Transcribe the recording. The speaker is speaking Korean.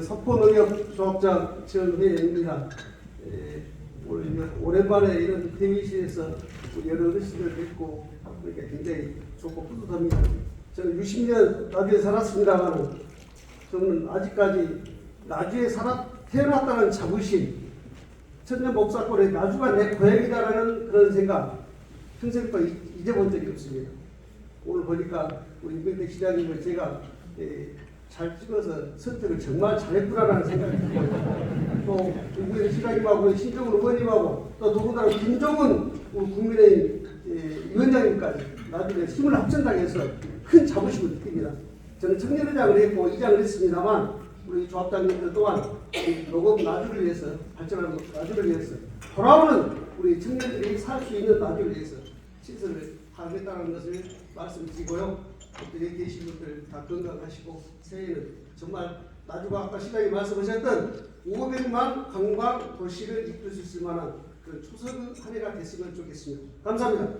석포농협조합장. 에, 이제 오랜만에 이런 대기실에서 우리 여러 어르신들 뵙고 그러니까 굉장히 좋고 뿌듯합니다. 저는 60년 나주에 살았습니다만 저는 아직까지 나주에 살아 태어났다는 자부심, 천년 목사골에 나주가 내 고향이다라는 그런 생각 평생 동안 잊- 잊어본 적이 없습니다. 오늘 보니까 우리 임백대 시장님을 제가 예, 잘 찍어서 선택을 정말 잘했구나라는 생각이 들고요. 또 임백대 시장님하고 신정훈 의원님하고 또 더군다나 김종은 우리 국민의힘 예, 위원장님까지 나중에 힘을 합친다고 해서 큰 자부심을 느낍니다. 저는 청년회장을 했고 이장을 했습니다만 우리 조합장님들 또한 이 녹음 나주를 위해서 발전하는 나주를 위해서 돌아오는 우리 청년들이 살 수 있는 나주를 위해서 시설을 하겠다는 것을 말씀드리고요. 또 여기 계신 분들 다 건강하시고 새해에는 정말 나주가 아까 시장이 말씀하셨던 500만 관광 도시를 이끌 수 있을 만한 그 초석 한 해가 됐으면 좋겠습니다. 감사합니다.